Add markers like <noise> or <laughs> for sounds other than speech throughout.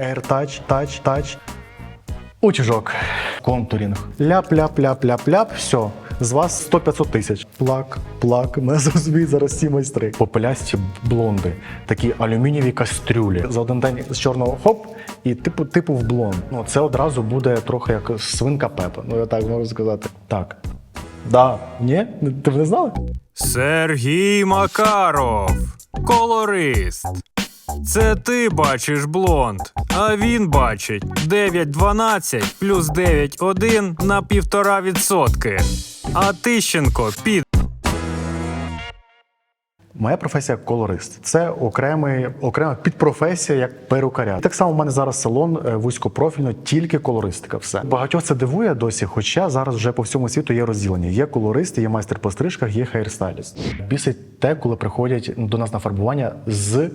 AirTouch, Touch, Touch. Утюжок. Контурінг. Ляп-ляп-ляп-ляп-ляп. Все. З вас 100-500 тисяч. Плак, плак. <laughs> Мене зрозуміють зараз всі майстри. Попелясті блонди. Такі алюмінієві кастрюлі. За один день з чорного хоп, і типу, типу в блонд. Ну, це одразу буде трохи як свинка Пепа. Ну, я так можу сказати. Так. Да. Ні? Ти б не знали? Сергій Макаров, колорист. Це ти бачиш блонд, а він бачить 9,12 плюс 9,1 на 1,5 відсотки. А Тищенко під. Моя професія колорист. Це окремий, окрема підпрофесія як перукаря. Так само в мене зараз салон е, вузькопрофільно, тільки колористика. Все багатьох це дивує досі. Хоча зараз вже по всьому світу є розділення. Є колористи, є майстер по стрижках, є хейрстайліст. Бісить те, коли приходять до нас на фарбування з.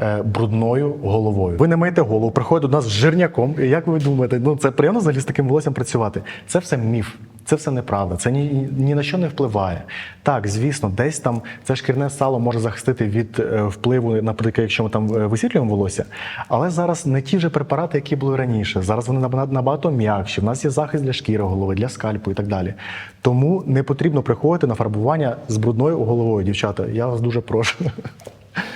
Е, Брудною головою. Ви не маєте голову, приходить до нас з жирняком. І як ви думаєте, ну це приємно взагалі з таким волоссям працювати? Це все міф. Це все неправда, це ні, ні на що не впливає. Так, звісно, десь там це шкірне сало може захистити від е, впливу, наприклад, якщо ми там е, висвітлюємо волосся. Але зараз не ті вже препарати, які були раніше. Зараз вони набагато м'якші. В нас є захист для шкіри голови, для скальпу і так далі. Тому не потрібно приходити на фарбування з брудною головою, дівчата. Я вас дуже прошу.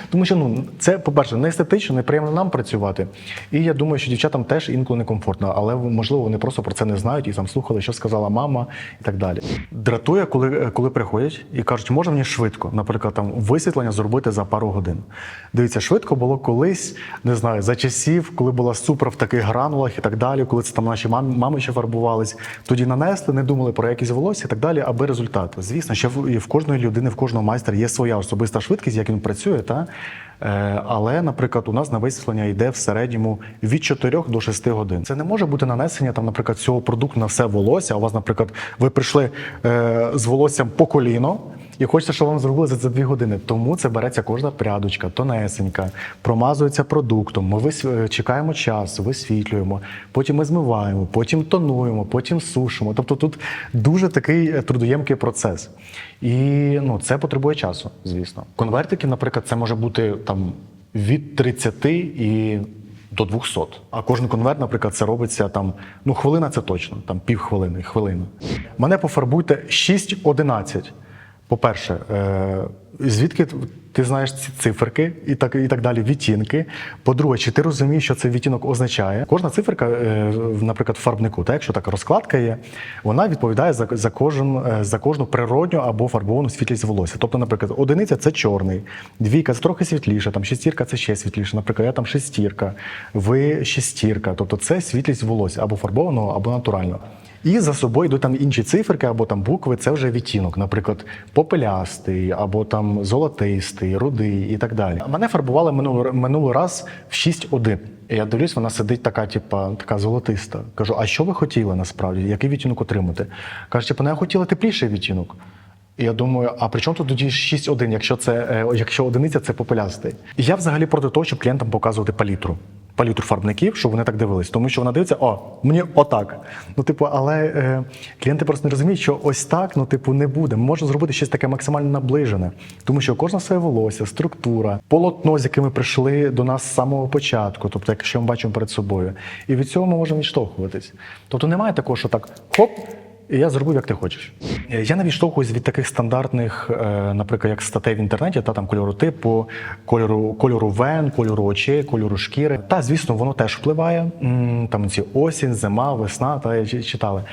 Тому що ну це, по-перше, не естетично, неприємно нам працювати. І я думаю, що дівчатам теж інколи некомфортно, але можливо вони просто про це не знають і там слухали, що сказала мама і так далі. Дратує, коли, коли приходять і кажуть, може мені швидко, наприклад, там висвітлення зробити за пару годин. Дивіться, швидко було колись, не знаю, за часів, коли була супер в таких гранулах і так далі, коли це там наші мами, мами ще фарбувались. Тоді нанесли, не думали про якісь волосся і так далі, аби результат. Звісно, що в, і в кожної людини, в кожного майстра є своя особиста швидкість, як він працює. Та? Е, Але, наприклад, у нас на висвітлення йде в середньому від 4 до 6 годин. Це не може бути нанесення там, наприклад, цього продукту на все волосся. У вас, наприклад, ви прийшли е, з волоссям по коліно. І хочеться, щоб вам зробили за це дві години. Тому це береться кожна прядочка, тонесенька, промазується продуктом. Ми вис... е, чекаємо час, висвітлюємо, потім ми змиваємо, потім тонуємо, потім сушимо. Тобто тут дуже такий е, трудоємкий процес. І ну, це потребує часу, звісно. Конвертики, наприклад, це може бути там від 30 і до 200. А кожен конверт, наприклад, це робиться там, ну, хвилина це точно, там півхвилини, хвилина. Мене пофарбуйте 6-11. По-перше, е, звідки ти знаєш ці циферки і так, і так далі, відтінки. По-друге, чи ти розумієш, що цей відтінок означає? Кожна циферка, е, наприклад, в фарбнику, так, якщо така розкладка є, вона відповідає за, за, кожен, е, за кожну природню або фарбовану світлість волосся. Тобто, наприклад, одиниця це чорний, двійка це трохи світліше, там шестірка це ще світліше. Наприклад, я там шестірка, ви шестірка. Тобто це світлість волосся або фарбованого, або натурального. І за собою йдуть там інші циферки або там букви, це вже відтінок, наприклад, попелястий, або там золотистий, рудий і так далі. Мене фарбували минулий, минулий раз в 6-1. Я дивлюсь, вона сидить така, типа, така золотиста. Кажу, а що ви хотіли насправді? Який відтінок отримати? Каже, типу, ну, я хотіла тепліший відтінок. Я думаю, а при чому тут тоді 6-1, якщо це е, якщо одиниця це попелястий? Я взагалі проти того, щоб клієнтам показувати палітру. Палітру фарбників, щоб вони так дивились, тому що вона дивиться, о, мені отак. Ну, типу, але е, клієнти просто не розуміють, що ось так, ну, типу, не буде. Ми можемо зробити щось таке максимально наближене, тому що кожна своє волосся, структура, полотно, з яким ми прийшли до нас з самого початку, тобто, якщо ми бачимо перед собою, і від цього ми можемо відштовхуватись. Тобто немає такого, що так хоп. Я зробив, як ти хочеш. Е, Я не відштовхуюсь від таких стандартних, е, наприклад, як статей в інтернеті, та там кольору типу, кольору, кольору вен, кольору очей, кольору шкіри. Та, звісно, воно теж впливає. Там ці осінь, зима, весна, та чи- читали.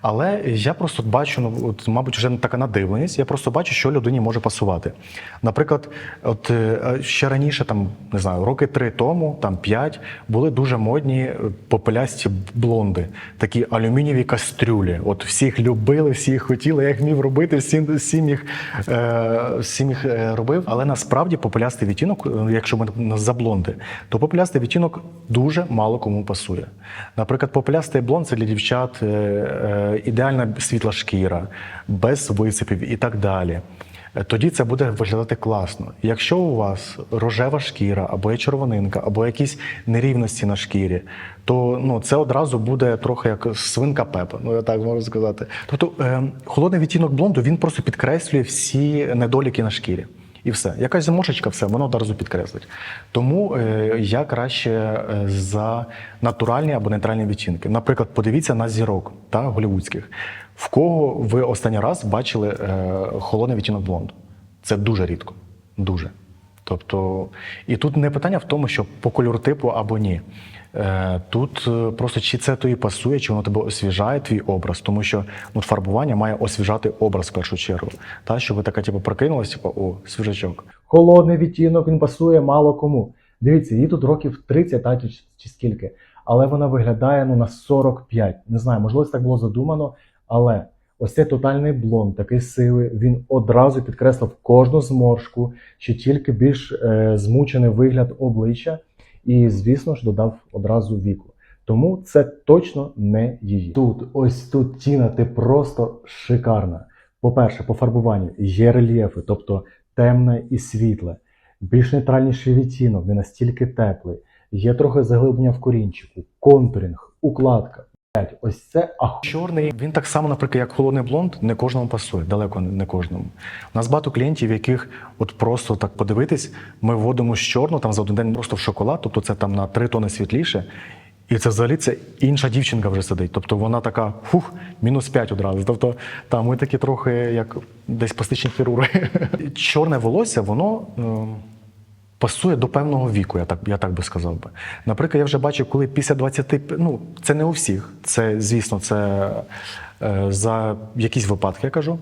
Але я просто бачу, ну от, мабуть, вже така надивленість. Я просто бачу, що людині може пасувати. Наприклад, от е, ще раніше, там не знаю, роки три тому, там п'ять, були дуже модні е, попелясті блонди, такі алюмінієві кастрюлі. От всіх любили, всі їх хотіли. Я їх міг робити, всім, всім їх е, всім їх робив. Але насправді попелястий відтінок, якщо ми за блонди, то попелястий відтінок дуже мало кому пасує. Наприклад, попелястий блонд це для дівчат ідеальна світла шкіра, без висипів і так далі. Е, Тоді це буде виглядати класно. Якщо у вас рожева шкіра, або є червонинка, або якісь нерівності на шкірі, то ну, це одразу буде трохи як свинка Пепа, ну я так можу сказати. Тобто е, холодний відтінок блонду він просто підкреслює всі недоліки на шкірі. І все. Якась зморшечка, все, воно одразу підкреслить. Тому е, я краще е, за натуральні або нейтральні відчинки. Наприклад, подивіться на зірок та голівудських. В кого ви останній раз бачили е, холодний відтінок блонд? Це дуже рідко. Дуже. Тобто, і тут не питання в тому, що по кольору типу або ні. Е, Тут е, просто чи це тобі пасує, чи воно тебе освіжає твій образ, тому що ну, фарбування має освіжати образ в першу чергу. Та, щоб ви така, типу, прокинулась, типу, о, свіжачок. Холодний відтінок він пасує мало кому. Дивіться, їй тут років 30 та, чи, чи скільки, але вона виглядає ну, на 45. Не знаю, можливо, це так було задумано, але ось цей тотальний блонд, такий сивий, він одразу підкреслив кожну зморшку, чи тільки більш е, змучений вигляд обличчя, і, звісно ж, додав одразу віку. Тому це точно не її. Тут, ось тут, Тіна, ти просто шикарна. По-перше, по фарбуванню є рельєфи, тобто темне і світле, більш нейтральніший відтінок, не настільки теплий. Є трохи заглиблення в корінчику, контуринг, укладка. Ось це ах... Чорний, він так само, наприклад, як холодний блонд, не кожному пасує, далеко не кожному. У нас багато клієнтів, яких от просто так подивитись, ми вводимо з чорну там за один день просто в шоколад, тобто це там на три тони світліше. І це взагалі це інша дівчинка вже сидить. Тобто вона така фух, мінус 5 одразу. Тобто, там ми такі трохи як десь пластичні хірурги. <laughs> Чорне волосся, воно. Пасує до певного віку, я так, я так би сказав би. Наприклад, я вже бачив, коли після 20, ну це не у всіх, це, звісно, це е, за якісь випадки, я кажу.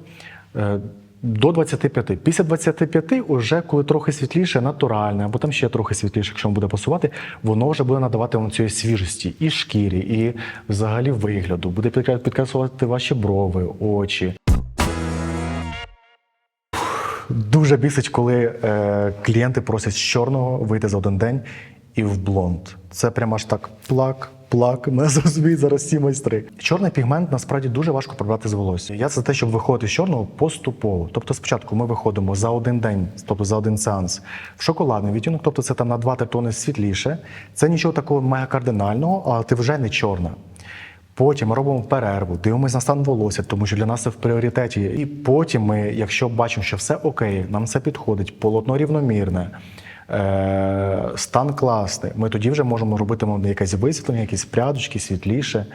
Е, до 25. Після 25, уже коли трохи світліше, натуральне, або там ще трохи світліше, якщо вам буде пасувати, воно вже буде надавати вам цієї свіжості і шкірі, і взагалі вигляду. Буде підкре- підкреслювати ваші брови, очі. Дуже бісить, коли е, клієнти просять з чорного вийти за один день і в блонд. Це прямо аж так плак, плак. <laughs> Мене зрозуміють зараз всі майстри. Чорний пігмент насправді дуже важко прибрати з волосся. Я за те, щоб виходити з чорного поступово. Тобто, спочатку ми виходимо за один день, тобто за один сеанс, в шоколадний відтінок, тобто це там на 2-3 тони світліше. Це нічого такого мега кардинального, а ти вже не чорна. Потім робимо перерву, дивимося на стан волосся, тому що для нас це в пріоритеті. І потім ми, якщо бачимо, що все окей, нам все підходить, полотно рівномірне, е- стан класний, ми тоді вже можемо робити якесь висвітлення, якісь прядочки, світліше.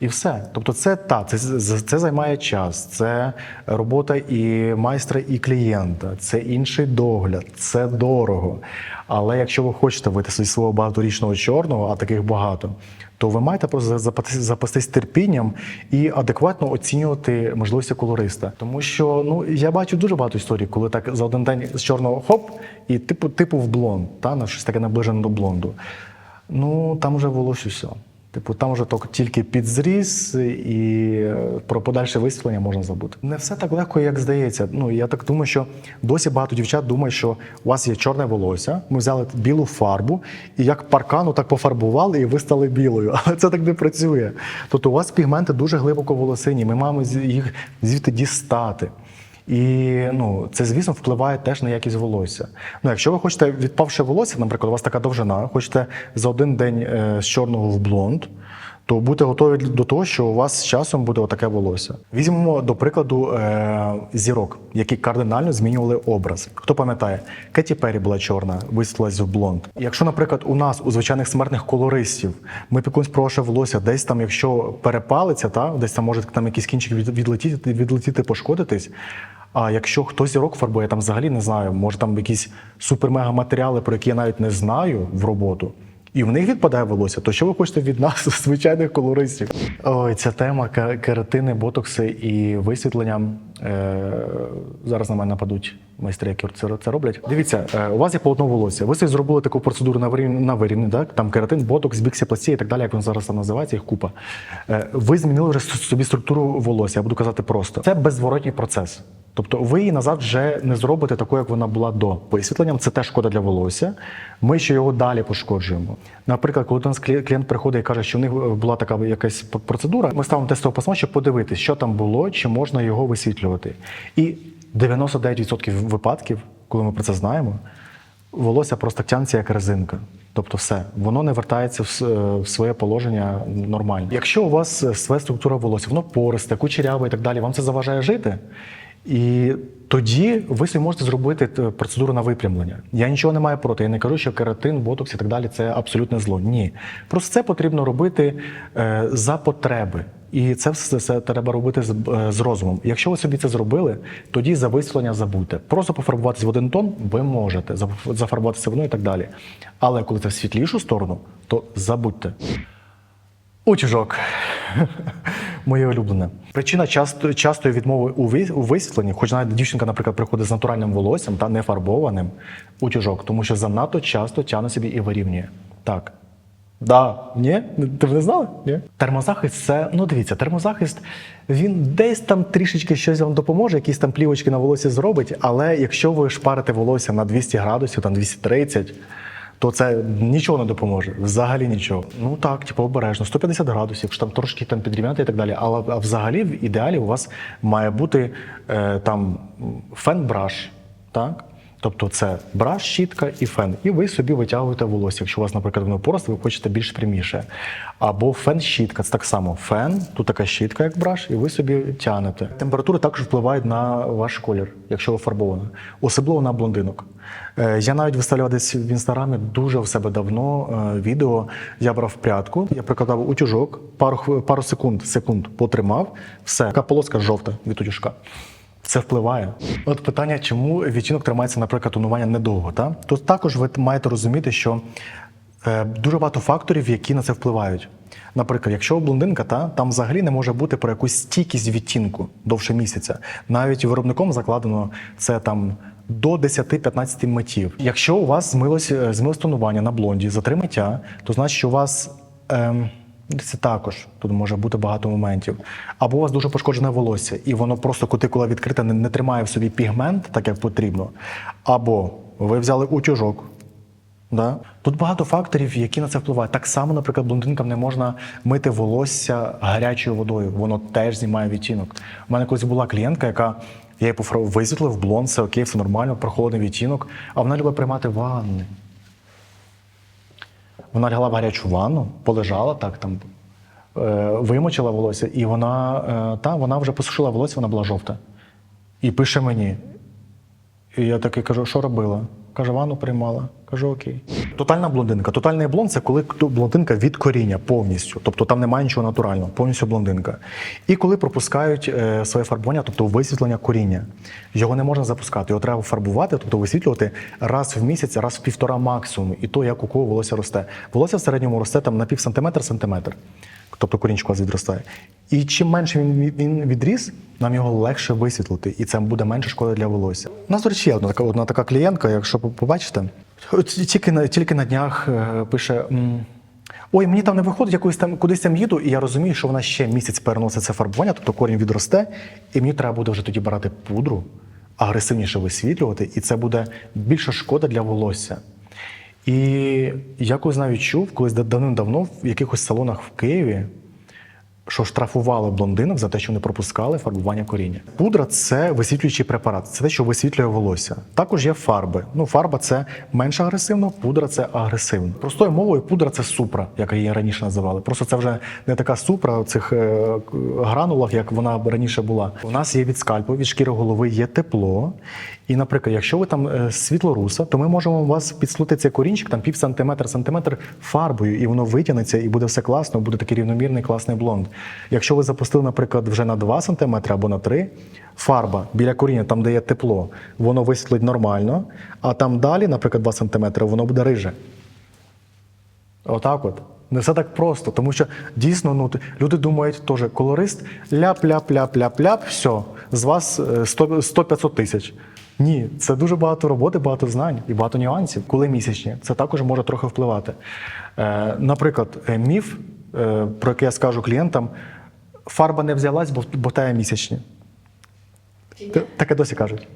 І все. Тобто, це та це, це займає час, це робота і майстра, і клієнта, це інший догляд, це дорого. Але якщо ви хочете вийти зі свого багаторічного чорного, а таких багато, то ви маєте просто запастись, терпінням і адекватно оцінювати можливості колориста. Тому що ну я бачу дуже багато історій, коли так за один день з чорного хоп, і типу, типу в блонд, та на щось таке наближене до блонду. Ну там вже волосся все. Типу, там вже тільки- підзріз, і е, про подальше висвітлення можна забути. Не все так легко, як здається. Ну я так думаю, що досі багато дівчат думають, що у вас є чорне волосся. Ми взяли білу фарбу, і як паркану так пофарбували, і ви стали білою. <laughs> Але це так не працює. Тобто, у вас пігменти дуже глибоко волосині. Ми маємо їх звідти дістати. І ну, це, звісно, впливає теж на якість волосся. Ну, якщо ви хочете відпавше волосся, наприклад, у вас така довжина, хочете за один день е, з чорного в блонд, то будьте готові до того, що у вас з часом буде отаке волосся. Візьмемо до прикладу е, зірок, які кардинально змінювали образ. Хто пам'ятає, Кеті Перрі була чорна, висвітлилась в блонд. Якщо, наприклад, у нас, у звичайних смертних колористів, ми пікуємось про ваше волосся, десь там, якщо перепалиться, та десь там може там якийсь кінчик від- відлетіти, відлетіти, пошкодитись. А якщо хтось зірок фарбує, там взагалі не знаю, може там якісь супер-мега матеріали, про які я навіть не знаю в роботу. І в них відпадає волосся, то що ви хочете від нас, <laughs> звичайних колористів? Ой, ця тема каратини, ботокси і висвітлення. Е, зараз на мене нападуть майстри, які це, роблять. Дивіться, е, у вас є полотно волосся. Ви собі зробили таку процедуру на вирівні, так? Там кератин, ботокс, біксіпластія і так далі, як він зараз там називається, їх купа. Е, ви змінили вже собі структуру волосся, я буду казати просто. Це беззворотній процес. Тобто ви її назад вже не зробите такою, як вона була до. Висвітленням це теж шкода для волосся. Ми ще його далі пошкоджуємо. Наприклад, коли до нас клі- клієнт приходить і каже, що в них була така якась процедура, ми ставимо тестове письмо, щоб подивитися, що там було, чи можна його висвітлювати. І 99% випадків, коли ми про це знаємо, волосся просто тягнеться як резинка. Тобто все, воно не вертається в, е, своє положення нормально. Якщо у вас е, своя структура волосся, воно пористе, кучеряве і так далі, вам це заважає жити. І тоді ви собі можете зробити процедуру на випрямлення. Я нічого не маю проти. Я не кажу, що кератин, ботокс і так далі це абсолютне зло. Ні. Просто це потрібно робити е, за потреби. І це все це треба робити з, е, з розумом. Якщо ви собі це зробили, тоді за висвітлення забудьте. Просто пофарбуватися в один тон ви можете, заф- зафарбуватися воно і так далі. Але коли це в світлішу сторону, то забудьте. Утюжок. <laughs> Моє улюблене. Причина часто, частої відмови у ви- у висвітленні, хоч навіть дівчинка, наприклад, приходить з натуральним волоссям та не фарбованим утюжок, тому що занадто часто тягне собі і вирівнює. Так. Да, ні? Ти не знали? Ні? Термозахист це, ну дивіться, термозахист він десь там трішечки щось вам допоможе, якісь там плівочки на волосі зробить, але якщо ви шпарите волосся на 200 градусів, там 230, то це нічого не допоможе. Взагалі нічого. Ну так, типу обережно, 150 градусів, що там трошки там підрівняти і так далі. Але взагалі, в ідеалі, у вас має бути е, там фен-браш, так? Тобто це браш, щітка і фен. І ви собі витягуєте волосся. Якщо у вас, наприклад, воно поросте, ви хочете більш пряміше. Або фен-щітка, це так само фен, тут така щітка, як браш, і ви собі тягнете. Температури також впливають на ваш колір, якщо ви фарбована. Особливо на блондинок. Е, Я навіть виставляв десь в інстаграмі дуже в себе давно е, відео. Я брав прядку, я прикладав утюжок, пару, пару секунд, секунд потримав, все, така полоска жовта від утюжка. Це впливає. От питання, чому відтінок тримається, наприклад, тонування недовго. Та? Тут також ви маєте розуміти, що е, дуже багато факторів, які на це впливають. Наприклад, якщо блондинка, та, там взагалі не може бути про якусь стійкість відтінку довше місяця. Навіть виробником закладено це там до 10-15 миттів. Якщо у вас змилось, е, змилось тонування на блонді за три миття, то значить, що у вас. Ем, це також тут може бути багато моментів. Або у вас дуже пошкоджене волосся, і воно просто кутикула відкрита, не, не тримає в собі пігмент, так як потрібно. Або ви взяли утюжок. Да? Тут багато факторів, які на це впливають. Так само, наприклад, блондинкам не можна мити волосся гарячою водою. Воно теж знімає відтінок. У мене колись була клієнтка, яка я її висвітлив, блонд, все окей, все нормально, прохолодний відтінок, а вона любить приймати ванни. Вона лягла в гарячу ванну, полежала так там, е, вимочила волосся, і вона, е, та, вона вже посушила волосся, вона була жовта. І пише мені. І я такий кажу, що робила? Каже, ванну приймала. Кажу, окей. Тотальна блондинка. Тотальний блонд це коли блондинка від коріння повністю. Тобто там немає нічого натурального, повністю блондинка. І коли пропускають е, своє фарбування, тобто висвітлення коріння, його не можна запускати. Його треба фарбувати, тобто висвітлювати раз в місяць, раз в півтора максимум. І то, як у кого волосся росте. Волосся в середньому росте там на пів сантиметр сантиметр. Тобто корінчик у вас відростає. І чим менше він, він відріс, нам його легше висвітлити, і це буде менше шкоди для волосся. У нас, до речі, є одна така, одна така клієнтка, якщо побачите, тільки на, тільки на днях е, пише. Ой, мені там не виходить, я кудись там, кудись там їду, і я розумію, що вона ще місяць переносить це фарбування, тобто корінь відросте, і мені треба буде вже тоді брати пудру, агресивніше висвітлювати, і це буде більша шкода для волосся. І я колись навіть чув, колись давним-давно в якихось салонах в Києві, що штрафували блондинок за те, що не пропускали фарбування коріння. Пудра це висвітлюючий препарат, це те, що висвітлює волосся. Також є фарби. Ну, фарба це менш агресивно, пудра це агресивно. Простою мовою, пудра це супра, як її раніше називали. Просто це вже не така супра в цих е, гранулах, як вона раніше була. У нас є від скальпу, від шкіри голови є тепло. І, наприклад, якщо ви там е, світлоруса, то ми можемо у вас підслути цей корінчик там пів сантиметр, сантиметр фарбою, і воно витягнеться, і буде все класно, буде такий рівномірний класний блонд. Якщо ви запустили, наприклад, вже на 2 сантиметри або на 3, фарба біля коріння, там де є тепло, воно висвітлить нормально, а там далі, наприклад, 2 сантиметри, воно буде риже. Отак от. Не все так просто, тому що дійсно ну, люди думають, теж колорист ляп-ляп-ляп-ляп-ляп, все, з вас е, 100 100-500 тисяч. Ні, це дуже багато роботи, багато знань і багато нюансів. Коли місячні, це також може трохи впливати. Е, наприклад, е, міф, е, про який я скажу клієнтам, фарба не взялась, бо, бо тає місячні. Таке досі кажуть.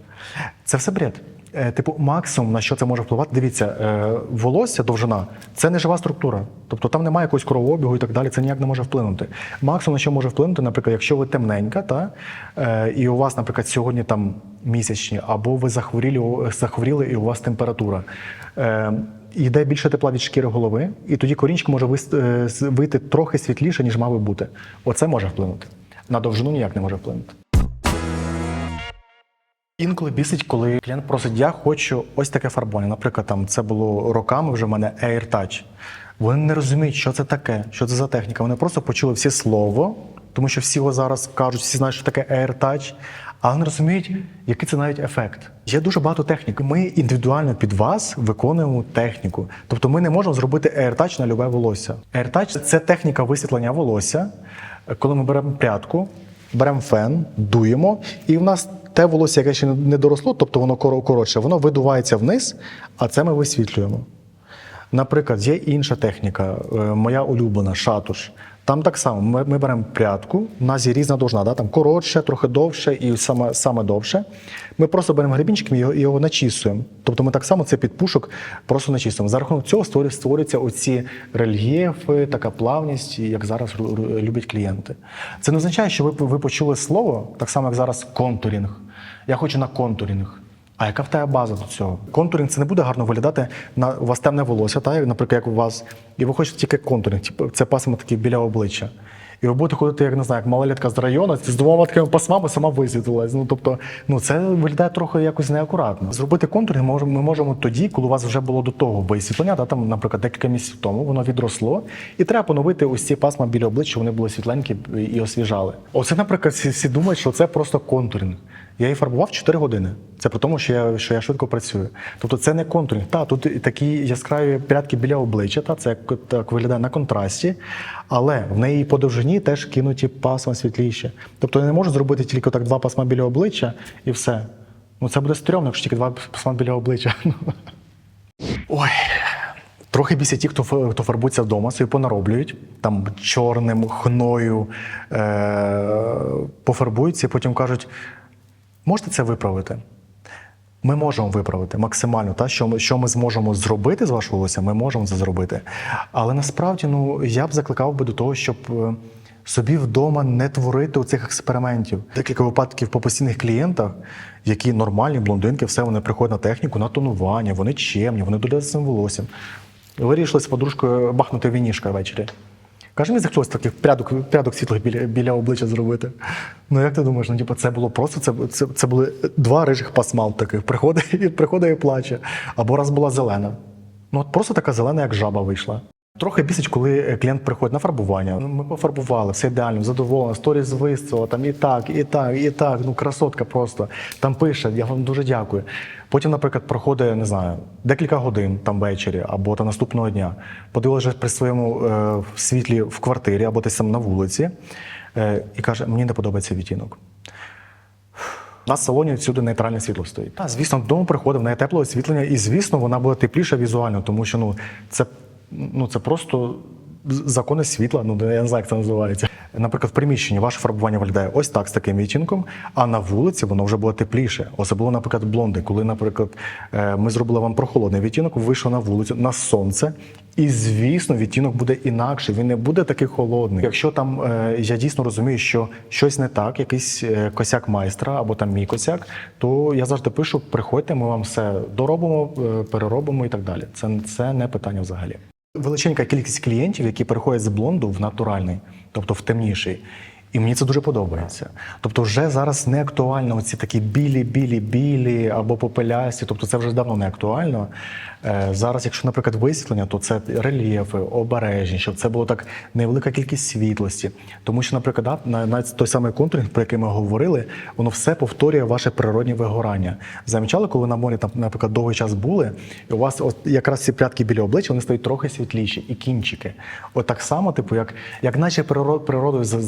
Це все бред. Е, Типу, максимум, на що це може впливати, дивіться, е, волосся, довжина це не жива структура. Тобто там немає якогось кровообігу і так далі, це ніяк не може вплинути. Максимум, на що може вплинути, наприклад, якщо ви темненька, та, е, і у вас, наприклад, сьогодні там місячні, або ви захворіли, захворіли і у вас температура. Йде більше тепла від шкіри голови, і тоді корінчик може вийти трохи світліше, ніж мав би бути. Оце може вплинути. На довжину ніяк не може вплинути. Інколи бісить, коли клієнт просить, я хочу ось таке фарбування. Наприклад, там це було роками вже в мене AirTouch. Вони не розуміють, що це таке, що це за техніка. Вони просто почули всі слово, тому що всі його зараз кажуть, всі знають, що таке AirTouch, але не розуміють, який це навіть ефект. Є дуже багато технік. Ми індивідуально під вас виконуємо техніку. Тобто ми не можемо зробити AirTouch на любе волосся. AirTouch – це техніка висвітлення волосся, коли ми беремо прядку, беремо фен, дуємо, і в нас те волосся, яке ще не доросло, тобто воно коротше, воно видувається вниз, а це ми висвітлюємо. Наприклад, є інша техніка, е, моя улюблена шатуш. Там так само ми, ми беремо прядку, у нас є різна довжина, да? там коротше, трохи довше і саме, саме довше. Ми просто беремо гребінчиком і його, його начісуємо. Тобто ми так само це під пушок просто начісуємо. За рахунок цього створю- створюються оці рельєфи, така плавність, як зараз люблять клієнти. Це не означає, що ви, ви почули слово, так само як зараз контурінг. Я хочу на контурінг. А яка в тебе база до цього? Контуринг це не буде гарно виглядати на у вас темне волосся, так, наприклад, як у вас, і ви хочете тільки контуринг, типу, це пасма такі біля обличчя. І ви будете ходити, як не знаю, як малолітка з району, з двома такими пасмами сама висвітлилась. Ну тобто, ну це виглядає трохи якось неакуратно. Зробити контуринг можемо, ми можемо тоді, коли у вас вже було до того висвітлення, та, там, наприклад, декілька місяців тому воно відросло, і треба поновити ось ці пасма біля обличчя, вони були світленькі і освіжали. Оце, наприклад, всі, всі думають, що це просто контуринг. Я її фарбував 4 години. Це при тому, що я, що я швидко працюю. Тобто це не контуринг. Та, тут такі яскраві прядки біля обличчя, та, це так виглядає на контрасті, але в неї по довжині теж кинуті пасма світліші. Тобто я не можу зробити тільки так два пасма біля обличчя і все. Ну це буде стрьомно, якщо тільки два пасма біля обличчя. <laughs> Ой. Трохи бісять ті, хто, хто фарбується вдома, собі понароблюють, там чорним, хною е- пофарбуються і потім кажуть, можете це виправити? Ми можемо виправити максимально, та, що, ми, що ми зможемо зробити з вашого волосся, ми можемо це зробити. Але насправді ну, я б закликав би до того, щоб е, собі вдома не творити оцих експериментів. Декілька випадків по постійних клієнтах, які нормальні блондинки, все вони приходять на техніку, на тонування, вони чемні, вони додають цим волоссям. Вирішили з подружкою бахнути вінішка ввечері. Каже, мені захотілося таких прядок, прядок світлих біля, біля обличчя зробити. Ну як ти думаєш, ну типу, це було просто, це, це, це були два рижих пасмал таких. Приходить, і- <laughs> приходить і плаче. Або раз була зелена. Ну от просто така зелена, як жаба вийшла. Трохи бісить, коли е, клієнт приходить на фарбування. Ну, ми пофарбували, все ідеально, задоволено, сторіс висцила, там і так, і так, і так. Ну, красотка просто. Там пише, я вам дуже дякую. Потім, наприклад, проходить, не знаю, декілька годин там ввечері або та наступного дня. Подивилися при своєму е, світлі в квартирі або десь там на вулиці, е, і каже: мені не подобається відтінок. У нас в салоні всюди нейтральне світло стоїть. Та, звісно, вдома приходить, в неї тепле освітлення, і звісно, вона буде тепліша візуально, тому що ну це, ну, це просто закони світла, ну я не знаю, як це називається. Наприклад, в приміщенні ваше фарбування виглядає ось так з таким відтінком, а на вулиці воно вже буде тепліше. Особливо, наприклад, блонди, коли, наприклад, е, ми зробили вам прохолодний відтінок, ви вийшли на вулицю на сонце. І звісно, відтінок буде інакший, він не буде такий холодний. Якщо там е, я дійсно розумію, що щось не так, якийсь е, косяк майстра або там мій косяк, то я завжди пишу: приходьте, ми вам все доробимо, переробимо і так далі. Це, це не питання взагалі. Величенька кількість клієнтів, які переходять з блонду в натуральний, тобто в темніший. І мені це дуже подобається. Тобто, вже зараз не актуально оці такі білі, білі, білі або попелясті. Тобто, це вже давно не актуально. Е, Зараз, якщо, наприклад, висвітлення, то це рельєфи, обережні, щоб це було так невелика кількість світлості. Тому що, наприклад, навіть той самий контуринг, про який ми говорили, воно все повторює ваше природні вигорання. Замічали, коли на морі там, наприклад, довгий час були, і у вас от якраз ці прядки біля обличчя вони стають трохи світліші, і кінчики. От так само, типу, як, як наче природою за-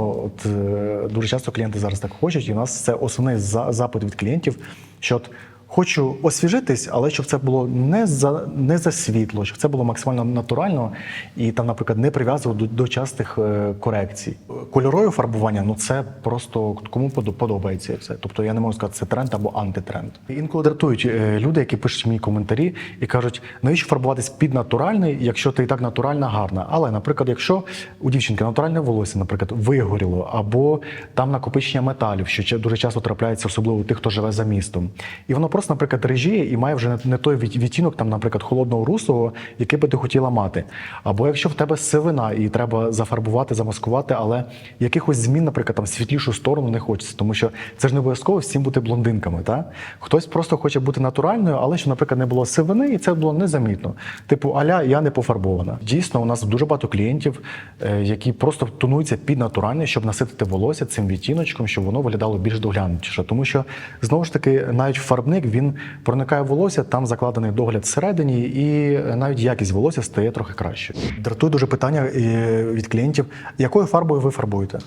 от е, дуже часто клієнти зараз так хочуть, і у нас це основний запит від клієнтів, що от Хочу освіжитись, але щоб це було не за не за світло, щоб це було максимально натурально і там, наприклад, не прив'язував до, до частих е, корекцій. Кольорове фарбування ну це просто кому подобається все. Тобто я не можу сказати, це тренд або антитренд. Інколи дратують е, люди, які пишуть мені коментарі і кажуть, навіщо фарбуватись під натуральний, якщо ти і так натуральна гарна. Але, наприклад, якщо у дівчинки натуральне волосся, наприклад, вигоріло, або там накопичення металів, що дуже часто трапляється, особливо у тих, хто живе за містом, і воно просто просто, наприклад, режіє і має вже не, той відтінок, там, наприклад, холодного русого, який би ти хотіла мати. Або якщо в тебе сивина і треба зафарбувати, замаскувати, але якихось змін, наприклад, там світлішу сторону не хочеться, тому що це ж не обов'язково всім бути блондинками. Та? Хтось просто хоче бути натуральною, але щоб, наприклад, не було сивини, і це було незамітно. Типу, аля я не пофарбована. Дійсно, у нас дуже багато клієнтів, е, які просто тонуються під натуральне, щоб наситити волосся цим відтіночком, щоб воно виглядало більш доглянутіше. Тому що знову ж таки, навіть фарбник він проникає в волосся, там закладений догляд всередині, і навіть якість волосся стає трохи краще. Дратує дуже питання е, від клієнтів, якою фарбою ви фарбуєте?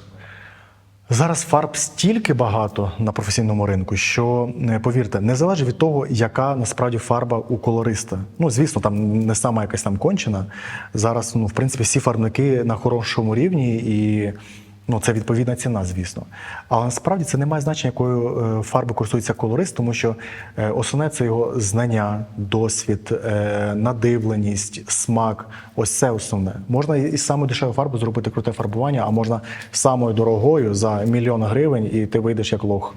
Зараз фарб стільки багато на професійному ринку, що е, повірте, не залежить від того, яка насправді фарба у колориста. Ну, звісно, там не сама якась там кончена. Зараз, ну, в принципі, всі фарбники на хорошому рівні і. Ну, це відповідна ціна, звісно. Але насправді це не має значення, якою фарби фарбою користується колорист, тому що е, основне це його знання, досвід, е, надивленість, смак. Ось це основне. Можна із самої дешевої фарби зробити круте фарбування, а можна самою дорогою за мільйон гривень, і ти вийдеш як лох.